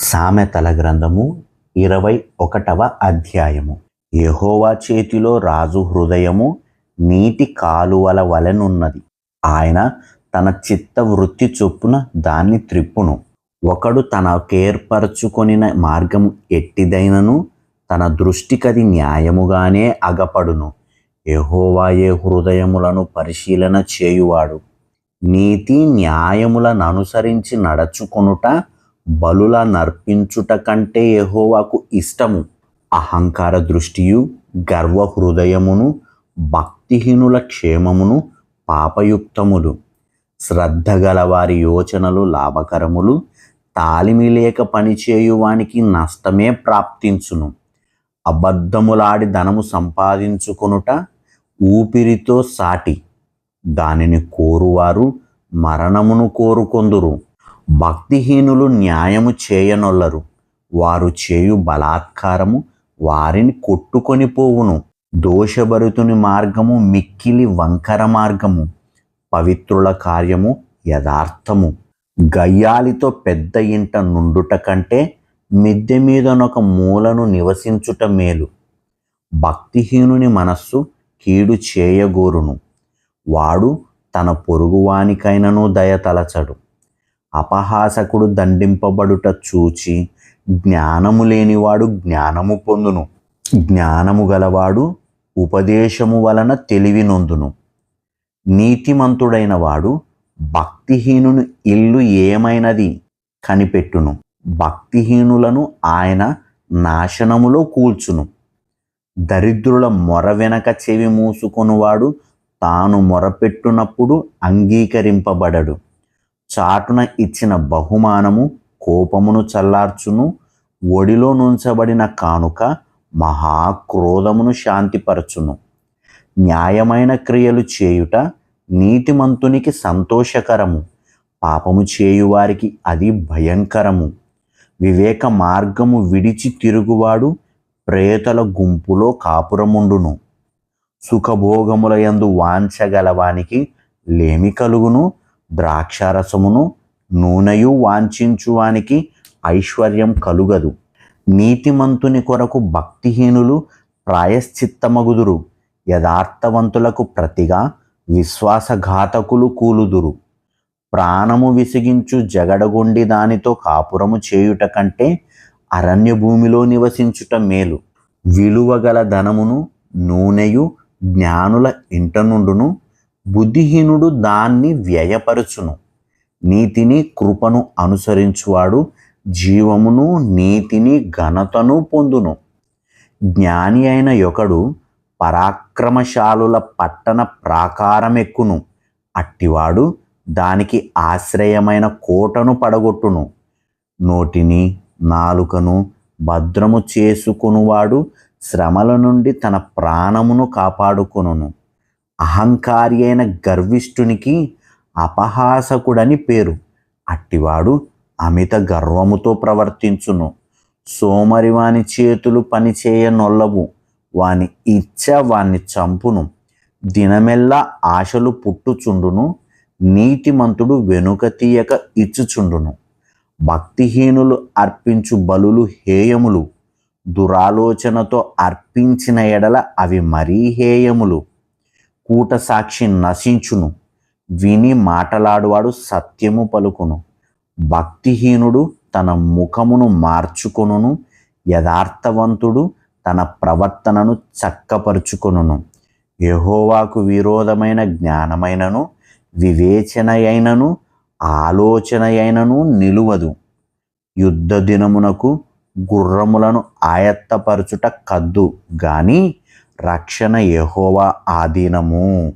సామెతల గ్రంథము ఇరవై ఒకటవ అధ్యాయము. యహోవా చేతిలో రాజు హృదయము నీటి కాలువల వలెనున్నది. ఆయన తన చిత్త వృత్తి చొప్పున దాన్ని త్రిప్పును. ఒకడు తనకేర్పరచుకొనిన మార్గము ఎట్టిదైనను తన దృష్టికది న్యాయముగానే అగపడును. యహోవాయే హృదయములను పరిశీలన చేయువాడు. నీతి న్యాయములను అనుసరించి నడచుకొనుట బలుల నర్పించుట కంటే ఎహోవాకు ఇష్టము. అహంకార దృష్టియు గర్వ హృదయమును భక్తిహీనుల క్షేమమును పాపయుక్తములు. శ్రద్ధ గల వారి యోచనలు లాభకరములు. తాలిమి లేక పనిచేయువానికి నష్టమే ప్రాప్తించును. అబద్ధములాడి ధనము సంపాదించుకొనుట ఊపిరితో సాటి. దానిని కోరువారు మరణమును కోరుకొందురు. భక్తిహీనులు న్యాయము చేయనొల్లరు. వారు చేయు బలాత్కారము వారిని కొట్టుకొని పోవును. దోషభరితుని మార్గము మిక్కిలి వంకర మార్గము. పవిత్రుల కార్యము యథార్థము. గయ్యాలితో పెద్ద ఇంట నుండుట కంటే మిద్దె మీదనొక మూలను నివసించుట మేలు. భక్తిహీనుని మనస్సు కీడు చేయగోరును. వాడు తన పొరుగువానికైనను దయతలచడు అపహాసకుడు దండింపబడుట చూచి జ్ఞానము లేనివాడు జ్ఞానము పొందును. జ్ఞానము గలవాడు ఉపదేశము వలన తెలివి నొందును నీతిమంతుడైన వాడు భక్తిహీనుని ఇల్లు ఏమైనది కనిపెట్టును. భక్తిహీనులను ఆయన నాశనములో కూల్చును. దరిద్రుల మొర వెనక చెవి మూసుకొనువాడు తాను మొరపెట్టునప్పుడు అంగీకరింపబడడు. చాటున ఇచ్చిన బహుమానము కోపమును చల్లార్చును ఒడిలో నుంచబడిన కానుక మహాక్రోధమును శాంతిపరచును. న్యాయమైన క్రియలు చేయుట నీతిమంతునికి సంతోషకరము పాపము చేయువారికి అది భయంకరము. వివేక మార్గము విడిచి తిరుగువాడు ప్రేతల గుంపులో కాపురముండును. సుఖభోగముల యందు వాంచగలవానికి లేమి కలుగును ద్రాక్షారసమును నూనెయు వాంఛించువానికి ఐశ్వర్యం కలుగదు. నీతిమంతుని కొరకు భక్తిహీనులు ప్రాయశ్చిత్తమగుదురు. యథార్థవంతులకు ప్రతిగా విశ్వాసఘాతకులు కూలుదురు. ప్రాణము విసిగించు జగడగొండి దానితో కాపురము చేయుట కంటే అరణ్య భూమిలో నివసించుట మేలు. విలువగల ధనమును నూనెయు జ్ఞానుల ఇంట నుండును బుద్ధిహీనుడు దాన్ని వ్యయపరచును. నీతిని కృపను అనుసరించువాడు జీవమును నీతిని ఘనతను పొందును. జ్ఞాని అయిన యొకడు పరాక్రమశాలుల పట్టణ ప్రాకారమెక్కును. అట్టివాడు దానికి ఆశ్రయమైన కోటను పడగొట్టును. నోటిని నాలుకను భద్రము చేసుకొనువాడు శ్రమల నుండి తన ప్రాణమును కాపాడుకొనును. అహంకారి అయిన గర్విష్ఠునికి అపహాసకుడని పేరు. అట్టివాడు అమిత గర్వముతో ప్రవర్తించును. సోమరివాని చేతులు పనిచేయనొల్లవు వాని ఇచ్చ వాణ్ణి చంపును. దినమెల్లా ఆశలు పుట్టుచుండును. నీతిమంతుడు వెనుక తీయక ఇచ్చుచుండును. భక్తిహీనులు అర్పించు బలులు హేయములు. దురాలోచనతో అర్పించిన ఎడల అవి మరీ హేయములు. కూట సాక్షి నశించును. విని మాటలాడువాడు సత్యము పలుకును. భక్తిహీనుడు తన ముఖమును మార్చుకొనును. యథార్థవంతుడు తన ప్రవర్తనను చక్కపరుచుకొనును. యహోవాకు విరోధమైన జ్ఞానమైనను వివేచన అయినను ఆలోచన అయినను నిలువదు. యుద్ధ దినమునకు గుర్రములను ఆయత్తపరచుట కద్దు. గాని రక్షణ యహోవా ఆధీనము.